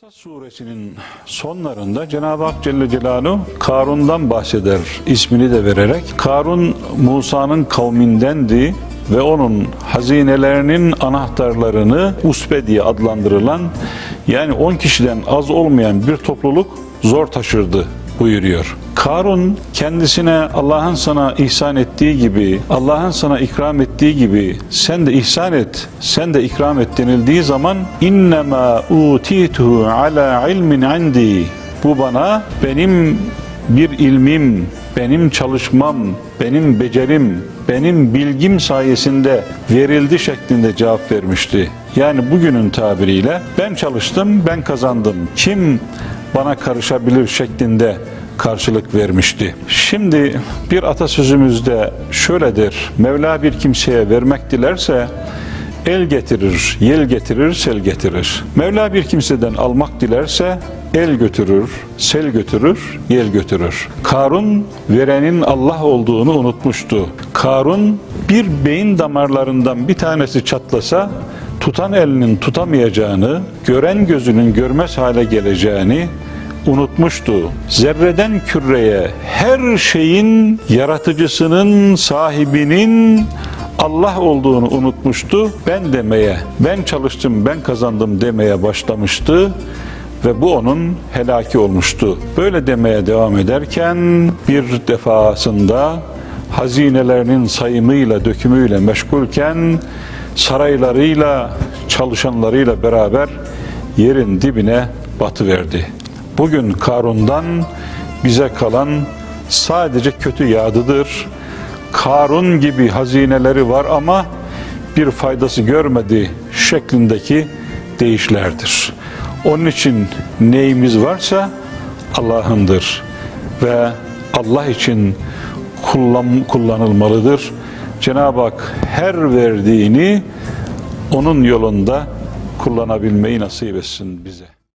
Kasas suresinin sonlarında Cenab-ı Hak Celle Celaluhu Karun'dan bahseder ismini de vererek. Karun Musa'nın kavmindendi ve onun hazinelerinin anahtarlarını Usbe diye adlandırılan yani 10 kişiden az olmayan bir topluluk zor taşırdı buyuruyor. Karun kendisine Allah'ın sana ihsan ettiği gibi, Allah'ın sana ikram ettiği gibi sen de ihsan et, sen de ikram et denildiği zaman innema utituhu ala ilmin indi. Bu bana benim bir ilmim, benim çalışmam, benim becerim, benim bilgim sayesinde verildi şeklinde cevap vermişti. Yani bugünün tabiriyle ben çalıştım, ben kazandım. Kim bana karışabilir şeklinde karşılık vermişti. Şimdi bir atasözümüzde şöyledir. Mevla bir kimseye vermek dilerse el getirir, yel getirir, sel getirir. Mevla bir kimseden almak dilerse el götürür, sel götürür, yel götürür. Karun verenin Allah olduğunu unutmuştu. Karun bir beyin damarlarından bir tanesi çatlasa tutan elinin tutamayacağını, gören gözünün görmez hale geleceğini unutmuştu. Zerreden küreye her şeyin yaratıcısının, sahibinin Allah olduğunu unutmuştu. Ben demeye, ben çalıştım, ben kazandım demeye başlamıştı ve bu onun helaki olmuştu. Böyle demeye devam ederken bir defasında hazinelerinin sayımıyla, dökümüyle meşgulken saraylarıyla, çalışanlarıyla beraber yerin dibine batıverdi. Bugün Karun'dan bize kalan sadece kötü yadıdır. Karun gibi hazineleri var ama bir faydası görmedi şeklindeki deyişlerdir. Onun için neyimiz varsa Allah'ındır ve Allah için kullan, kullanılmalıdır. Cenab-ı Hak her verdiğini onun yolunda kullanabilmeyi nasip etsin bize.